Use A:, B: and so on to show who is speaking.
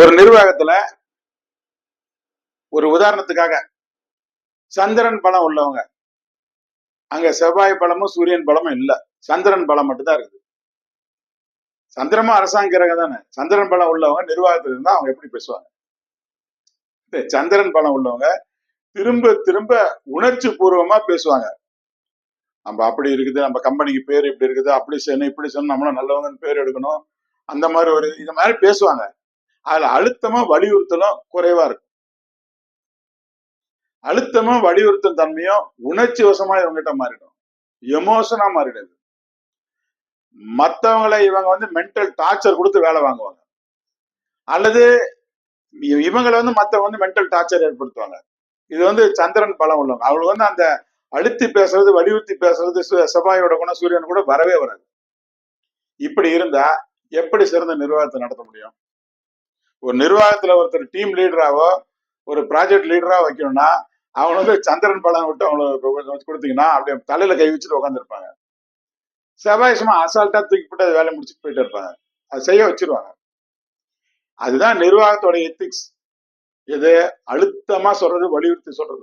A: ஒரு நிர்வாகத்துல ஒரு உதாரணத்துக்காக சந்திரன் பலம் உள்ளவங்க. அங்க செவ்வாய் பலமும் சூரியன் பலமும் இல்ல. சந்திரன் பலம் மட்டும்தான் இருக்குது. சந்திரமா அரசாங்க கிரகம் தானே. சந்திரன் பலம் உள்ளவங்க நிர்வாகத்துல இருந்தா அவங்க எப்படி பேசுவாங்க? சந்திரன் பலம் உள்ளவங்க திரும்ப திரும்ப உணர்ச்சி பூர்வமா பேசுவாங்க. நம்ம அப்படி இருக்குது நம்ம கம்பெனிக்கு பேர் இப்படி இருக்குது அப்படி செய்யணும் இப்படி செய்யணும் நம்மளும் நல்லவங்கன்னு பேர் எடுக்கணும். அந்த மாதிரி ஒரு இந்த மாதிரி பேசுவாங்க. அதுல அழுத்தமா வலியுறுத்தலும் குறைவா இருக்கும். அழுத்தமும் வலியுறுத்தும் தன்மையும் உணர்ச்சி வசமா இவங்ககிட்ட மாறிடும். எமோஷனா மாறிடுது மத்தவங்களை இவங்க வந்து மென்டல் டார்ச்சர் கொடுத்து வேலை வாங்குவாங்க. அல்லது இவங்களை வந்து மத்தவங்க வந்து மென்டல் டார்ச்சர் ஏற்படுத்துவாங்க. இது வந்து சந்திரன் பலம் உள்ளவங்க. அவங்களுக்கு வந்து அந்த அழுத்தி பேசுறது வலியுறுத்தி பேசுறது செவ்வாயோட குணம் சூரியன் கூட வரவே வராது. இப்படி இருந்தா எப்படி சிறந்த நிர்வாகத்தை நடத்த முடியும்? ஒரு நிர்வாகத்துல ஒருத்தர் டீம் லீடராவோ ஒரு ப்ராஜெக்ட் லீடரா வைக்கணும்னா அவங்க வந்து சந்திரன் பழம் விட்டு அவங்களுக்கு கொடுத்தீங்கன்னா அப்படியே தலையில கை வச்சுட்டு உட்காந்துருப்பாங்க செவ்வாய் சும்மா அசால்ட்டா தூக்கி போட்டு அது வேலையை முடிச்சுட்டு போயிட்டு இருப்பாங்க. அது செய்ய வச்சிருவாங்க. அதுதான் நிர்வாகத்தோட எத்திக்ஸ் இது அழுத்தமா சொல்றது வலியுறுத்தி சொல்றது.